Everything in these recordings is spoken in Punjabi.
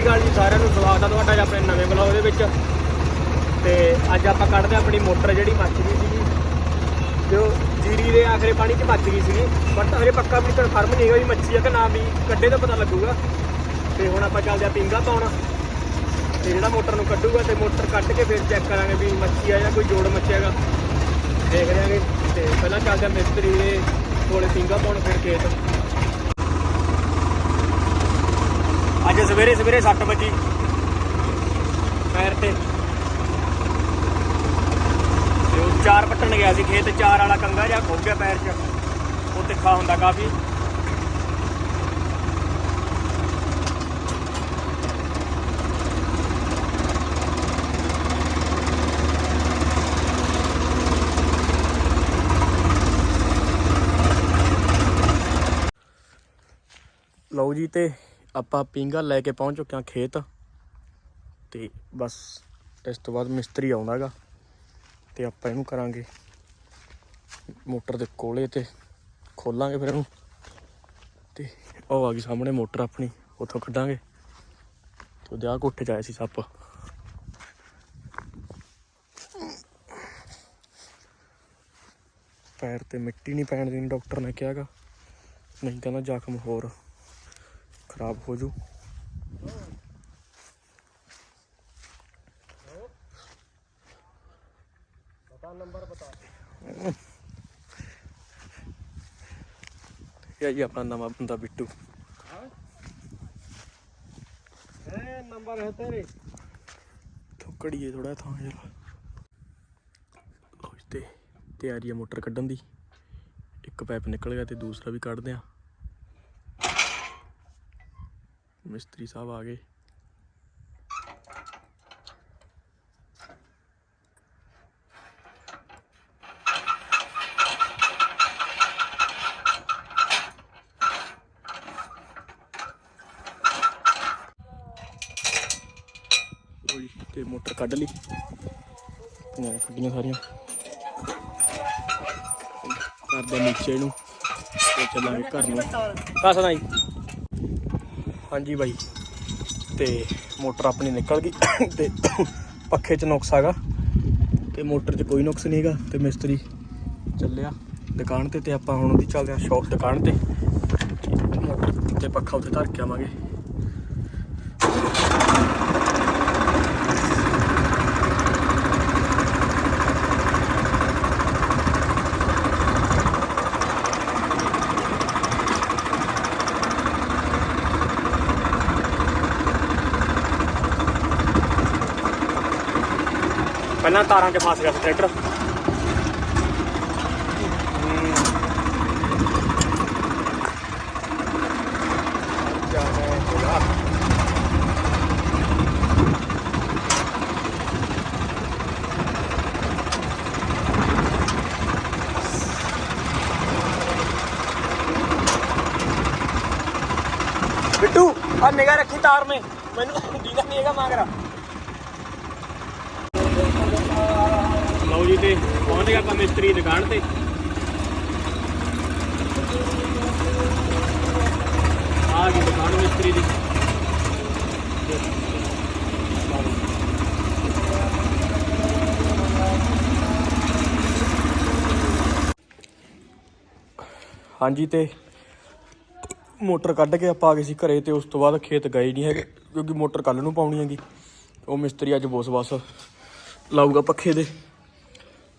ਸ਼੍ਰੀ ਅਕਾਲ ਜੀ ਸਾਰਿਆਂ ਨੂੰ ਸਵਾਗਤ ਹੈ ਤੁਹਾਡਾ ਜੀ ਆਪਣੇ ਨਵੇਂ ਬਲੌਗ ਦੇ ਵਿੱਚ। ਤੇ ਅੱਜ ਆਪਾਂ ਕੱਢਦੇ ਹਾਂ ਆਪਣੀ ਮੋਟਰ ਜਿਹੜੀ ਮੱਚ ਗਈ ਸੀਗੀ। ਜੋ ਜੀਰੀ ਦੇ ਆਖਰੇ ਪਾਣੀ 'ਚ ਮੱਚ ਗਈ ਸੀਗੀ। ਬਟ ਹਜੇ ਪੱਕਾ ਵੀ ਕਨਫਰਮ ਨਹੀਂ ਹੈਗਾ ਵੀ ਮੱਛੀ ਆ ਕਿ ਨਾ ਵੀ, ਕੱਢੇ ਤਾਂ ਪਤਾ ਲੱਗੂਗਾ। ਤੇ ਹੁਣ ਆਪਾਂ ਚੱਲਦੇ ਆ ਪਿੰਗਾ ਪਾਉਣ। ਤੇ ਜਿਹੜਾ ਮੋਟਰ ਨੂੰ ਕੱਢੂਗਾ ਤੇ ਮੋਟਰ ਕੱਢ ਕੇ ਫਿਰ ਚੈੱਕ ਕਰਾਂਗੇ ਵੀ ਮੱਛੀ ਆ ਜਾਂ ਕੋਈ ਜੋੜ ਮੱਛੀ ਹੈਗਾ। ਦੇਖ ਰਹੇ ਤੇ ਪਹਿਲਾਂ ਚੱਲਦੇ ਆ ਮਿਸਤਰੀ ਦੇ ਕੋਲੇ ਪਿੰਗਾ ਪਾਉਣ ਫਿਰ ਖੇਤ। ਅੱਜ ਸਵੇਰੇ ਸਵੇਰੇ 7 ਵਜੇ। ਪੈਰ ਤੇ। ਤੇ ਉਹ ਚਾਰ ਪੱਟਣ ਗਿਆ ਸੀ, ਖੇਤ ਚਾਰ ਵਾਲਾ ਕੰਗਾ ਜਿਹਾ ਖੋ ਗਿਆ ਪੈਰ 'ਚ। ਉਹ ਤਿੱਖਾ ਹੁੰਦਾ ਕਾਫੀ। ਲਓ ਜੀ ਤੇ ਆਪਾਂ ਪਿੰਗਾ ਲੈ ਕੇ ਪਹੁੰਚ ਚੁੱਕੇ ਹਾਂ ਖੇਤ। ਤੇ ਬਸ, ਇਸ ਤੋਂ ਬਾਅਦ ਮਿਸਤਰੀ ਆਉਂਦਾਗਾ। ਤੇ ਆਪਾਂ ਇਹਨੂੰ ਕਰਾਂਗੇ ਮੋਟਰ ਦੇ ਕੋਲੇ ਤੇ ਖੋਲਾਂਗੇ ਫਿਰ ਇਹਨੂੰ। ਤੇ ਉਹ ਆ ਗਈ ਸਾਹਮਣੇ ਮੋਟਰ ਆਪਣੀ, ਉੱਥੋਂ ਕੱਢਾਂਗੇ। ਤੇ ਉਹਦੇ ਆ ਕੋਠੇ 'ਚ ਆਇਆ ਸੀ ਸੱਪ। ਪੈਰ ਤੇ ਮਿੱਟੀ ਨਹੀਂ ਪੈਣ ਦੇਣੀ, ਡਾਕਟਰ ਨੇ ਕਿਹਾਗਾ। ਨਹੀਂ ਕਹਿੰਦਾ ਜ਼ਖਮ ਹੋਰ। ਖਰਾਬ ਹੋ ਜੂ। ਬਤਾ ਨੰਬਰ ਬਤਾ ਇਹ ਜੀ ਆਪਣਾ ਨਵਾਂ ਬੰਦਾ ਬਿੱਟੂ। ਹੈ ਨੰਬਰ ਹੈ ਤੇਰੇ ਥੋਕੜੀਏ ਥੋੜਾ ਥਾਂ ਜਰਾ ਲੋ ਤੇ ਤਿਆਰੀ ਆ ਮੋਟਰ ਕੱਢਣ ਦੀ। ਇੱਕ ਪਾਈਪ ਨਿਕਲ ਗਿਆ ਤੇ ਦੂਸਰਾ ਵੀ ਕੱਢਦੇ ਆ ਮਿਸਤਰੀ ਸਾਹਿਬ ਆ ਗਏ। ਤੇ ਮੋਟਰ ਕੱਢ ਲਈ। ਨਾ ਕੱਢੀਆਂ ਸਾਰੀਆਂ। ਕਰਦੇ ਨੀਚੇ ਨੂੰ। ਤੇ ਚੱਲਾਂਗੇ ਘਰ ਨੂੰ। ਕਸਦਾ ਜੀ ਹਾਂਜੀ ਬਾਈ। ਤੇ ਮੋਟਰ ਆਪਣੀ ਨਿਕਲ ਗਈ ਤੇ ਪੱਖੇ 'ਚ ਨੁਕਸ ਹੈਗਾ। ਤੇ ਮੋਟਰ 'ਚ ਕੋਈ ਨੁਕਸ ਨਹੀਂ ਹੈਗਾ ਤੇ ਮਿਸਤਰੀ ਚੱਲਿਆ ਦੁਕਾਨ ਤੇ ਤੇ ਆਪਾਂ ਹੁਣ ਉਹਦੀ ਚੱਲਦੇ ਆ ਸ਼ੌਪ ਦੁਕਾਨ ਤੇ। ਮੋਟਰ ਤੇ ਪੱਖਾ ਉੱਤੇ ਧਰ ਕੇ ਆਵਾਂਗੇ। ਪਹਿਲਾਂ ਤਾਰਾਂ 'ਚ ਫਸ ਗਿਆ ਸੀ ਟਰੈਕਟਰ। ਬਿੱਟੂ ਆ ਨਿਗਾਹ ਰੱਖੀ ਤਾਰ ਮੇ। ਮੈਨੂੰ ਦੀਦਾ ਨਹੀਂ ਹੈਗਾ ਮਾਗਰਾ। ਲਓ ਜੀ ਤੇ ਪਹੁੰਚ ਗਿਆ ਆਪਾਂ ਮਿਸਤਰੀ ਦੁਕਾਨ ਤੇ। ਆ ਗਈ ਦੁਕਾਨ ਮਿਸਤਰੀ ਦੀ। ਹਾਂਜੀ ਤੇ ਮੋਟਰ ਕੱਢ ਕੇ ਆਪਾਂ ਆ ਗਏ ਸੀ ਘਰੇ ਤੇ ਉਸ ਤੋਂ ਬਾਅਦ ਖੇਤ ਗਏ ਨਹੀਂ ਹੈਗੇ ਕਿਉਂਕਿ ਮੋਟਰ ਕੱਲ ਨੂੰ ਪਾਉਣੀ ਹੈਗੀ। ਉਹ ਮਿਸਤਰੀ ਅੱਜ ਬੋਸ ਬਸ ਲਾਊਗਾ ਪੱਖੇ ਦੇ।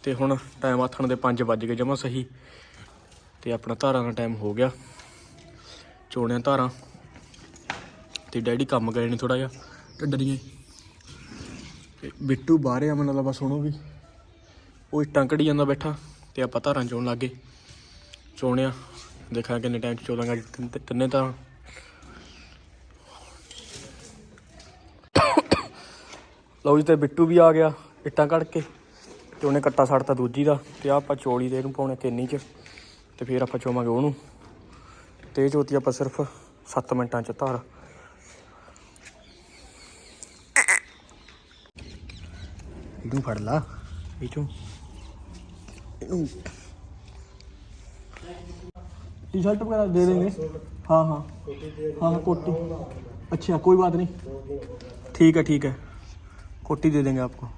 ਤੇ ਹੁਣ ਟਾਈਮ ਆਥਣ ਦੇ 5 ਵੱਜ ਗਏ ਜਮਾ ਸਹੀ। ਤੇ ਆਪਣਾ ਧਾਰਾਂ ਦਾ ਟਾਈਮ ਹੋ ਗਿਆ। ਚੋਣਿਆ ਧਾਰਾਂ। ਤੇ ਡੈਡੀ ਕੰਮ ਗਏ ਨੇ ਥੋੜਾ ਜਿਹਾ ਢੱਡਰੀਏ ਤੇ ਬਿੱਟੂ ਬਾਹਰ ਆ, ਮੈਨੂੰ ਲੱਗਦਾ ਬਸ ਸੁਣੋ ਵੀ। ਉਹ ਇੱਟਾਂ ਕਢੀ ਜਾਂਦਾ ਬੈਠਾ ਤੇ ਆਪਾਂ ਧਾਰਾਂ ਚੋਣ ਲੱਗੇ ਚੋਣਿਆ। ਦੇਖਾਂ ਕਿੰਨੇ ਟਾਈਮ ਚ ਚੋਲਾਂਗਾ। ਅੱਜ ਤਿੰਨ- ਤਿੰਨੇ ਤਾਂ। ਲਓ ਜੀ, ਤੇ ਬਿੱਟੂ ਵੀ ਆ ਗਿਆ ਇੱਟਾਂ ਕੱਢ ਕੇ। ਤੇ ਉਹਨੇ ਕੱਟਾ ਛੱਡਤਾ ਦੂਜੀ ਦਾ ਤੇ ਆਹ ਆਪਾਂ ਚੋਲੀ ਤੇ ਇਹਨੂੰ ਪਾਉਣੇ ਕਿੰਨੀ ਚ ਤੇ ਫਿਰ ਆਪਾਂ ਚੋਵਾਂਗੇ ਉਹਨੂੰ ਤੇ ਇਹ ਚੋਤੀ ਆਪਾਂ ਸਿਰਫ 7 ਮਿੰਟਾਂ ਚ ਧਾਰ ਇਹਨੂੰ ਫੜ ਲਾ ਇਹ ਚੋਂ ਇਹਨੂੰ टी शर्ट वगैरह दे देंगे हाँ हाँ हाँ हाँ कोटी अच्छा कोई बात नहीं ठीक है ठीक है कोटी दे देंगे आपको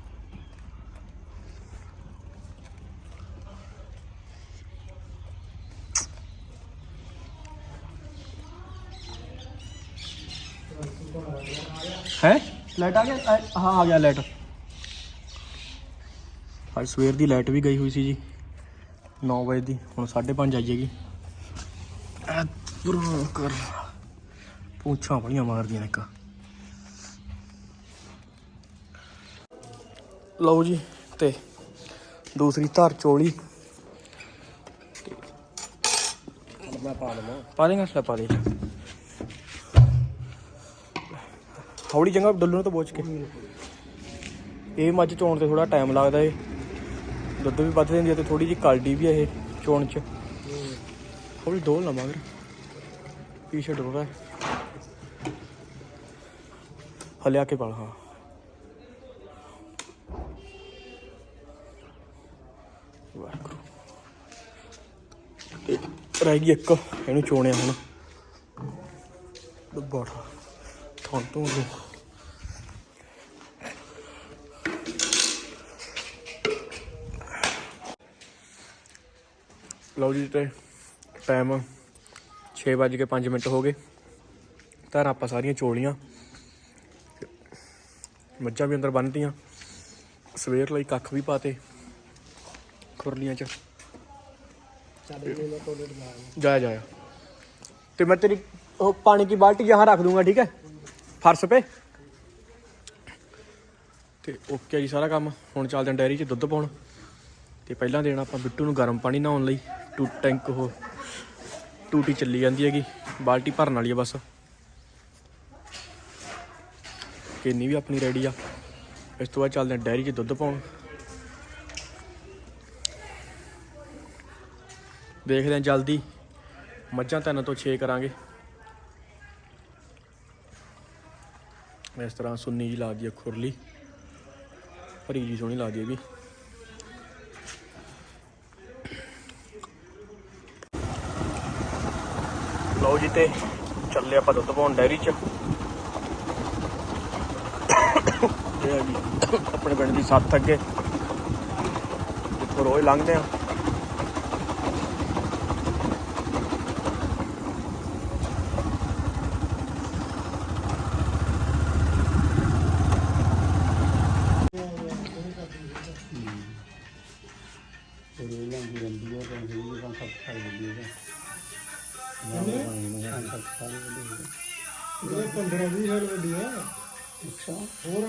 ਹੈ ਲਾਈਟ ਆ ਗਿਆ ਆ- ਹਾਂ ਆ ਗਿਆ ਲਾਈਟ ਅੱਜ ਸਵੇਰ ਦੀ ਲਾਈਟ ਵੀ ਗਈ ਹੋਈ ਸੀ ਜੀ 9 ਵਜੇ ਦੀ ਹੁਣ 5:30 ਆਈ ਹੈਗੀ ਐ ਪੁਰਾ ਕਰ ਪੂਛਾਂ ਬੜੀਆਂ ਮਾਰਦੀਆਂ ਨੇ ਇੱਕ ਲਓ ਜੀ ਤੇ ਦੂਸਰੀ ਧਾਰ ਚੋਲੀ ਮੈਂ ਪਾ ਲਵਾਂ ਪਾ ਦੇਗਾ ਸਲਾ ਪਾ ਦੇ ਹੌਲੀ ਜਗ੍ਹਾ ਡੱਲੂ ਨੂੰ ਤਾਂ ਬੋਚ ਕੇ। ਇਹ ਮੱਝ ਚੋਣ ਤੇ ਥੋੜਾ ਟਾਈਮ ਲੱਗਦਾ ਏ। ਦੁੱਧ ਵੀ ਵੱਧ ਦਿੰਦੀ ਹੈ ਤੇ ਥੋੜੀ ਜਿਹੀ ਕਾਲਡੀ ਵੀ ਆ ਇਹ ਚੋਣ ਚ। ਹੌਲੀ ਡੋਲ ਨਾ ਮਗਰ ਪੀਛੇ ਡੋਲ ਰਿਹਾ ਹਲਿਆ ਕੇ ਪਾਲ, ਹਾਂ। ਤੇ ਰਹਿ ਗਈ ਇੱਕ, ਇਹਨੂੰ ਚੋਣਿਆ ਹੁਣ। ਦੁੱਬੜ ਥੋਂ ਤੋਂ ਲਓ ਜੀ ਤੇ ਟਾਈਮ 6:05 ਮਿੰਟ ਹੋ ਗਏ। ਧਾਰਾਂ ਆਪਾਂ ਸਾਰੀਆਂ ਚੋਲੀਆਂ। ਮੱਝਾਂ ਵੀ ਅੰਦਰ ਬੰਨਤੀਆਂ ਸਵੇਰ ਲਈ ਕੱਖ ਵੀ ਪਾਤੇ। ਖੁਰਲੀਆਂ ਚ। ਜਾ ਜਾ ਤੇ ਮੈਂ ਤੇਰੀ ਉਹ ਪਾਣੀ ਦੀ ਬਾਲਟੀ ਜਹਾਂ ਰੱਖ ਦੂੰਗਾ ਠੀਕ ਹੈ? ਫਰਸ਼ 'ਤੇ ਤੇ ਓਕੇ ਜੀ ਸਾਰਾ ਕੰਮ। ਹੁਣ ਚੱਲਦੇ ਆਂ ਡੈਰੀ 'ਚ ਦੁੱਧ ਪਾਉਣ। ਤੇ ਪਹਿਲਾਂ ਦੇਣਾ ਆਪਾਂ ਬਿੱਟੂ ਨੂੰ ਗਰਮ ਪਾਣੀ ਨਹਾਉਣ ਲਈ। ਟੂ ਟੈਂਕ ਉਹ ਟੂਟੀ ਚੱਲੀ ਜਾਂਦੀ ਹੈਗੀ, ਬਾਲਟੀ ਭਰਨ ਵਾਲੀ ਆ ਬਸ। ਕਿੰਨੀ ਵੀ ਆਪਣੀ ਰੈਡੀ ਆ। ਇਸ ਤੋਂ ਬਾਅਦ ਚੱਲਦੇ ਹਾਂ ਡੈਰੀ 'ਚ ਦੁੱਧ ਪਾਉਣ। ਦੇਖਦੇ ਹਾਂ ਜਲਦੀ, ਮੱਝਾਂ ਤਿੰਨ ਤੋਂ 6 ਕਰਾਂਗੇ। ਇਸ ਤਰ੍ਹਾਂ ਸੁੰਨੀ ਜੀ ਲੱਗਦੀ ਹੈ ਖੁਰਲੀ ਭਰੀ ਜੀ ਸੋਹਣੀ ਲੱਗਦੀ ਹੈ ਵੀ। ਲਓ ਜੀ ਤੇ ਚੱਲੇ ਆਪਾਂ ਦੁੱਧ ਪਾਉਣ ਡੈਰੀ 'ਚ। ਇਹ ਆ ਜੀ, ਆਪਣੇ ਪਿੰਡ ਦੀ ਸੱਤ ਅੱਗੇ। ਜਿੱਥੋਂ ਰੋਜ਼ ਲੰਘਦੇ ਆ। ਇਹ 15 20 ਸਾਲ ਵੱਡੀ ਆ ਅੱਛਾ ਹੋਰ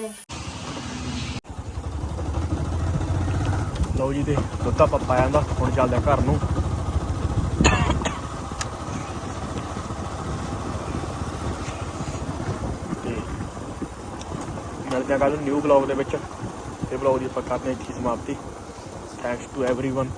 ਲਓ ਜੀ ਤੇ ਦੁੱਧ ਆਪਾਂ ਪਾ ਜਾਂਦਾ ਹੁਣ ਚੱਲਦੇ ਆ ਘਰ ਨੂੰ ਤੇ ਮਿਲਦੇ ਆ ਕੱਲ ਨਿਊ ਬਲੌਗ ਦੇ ਵਿੱਚ ਤੇ ਬਲੌਗ ਦੀ ਆਪਾਂ ਕਰਦੇ ਹਾਂ ਇੱਥੇ ਹੀ ਸਮਾਪਤੀ ਥੈਂਕਸ ਟੂ एवरीवन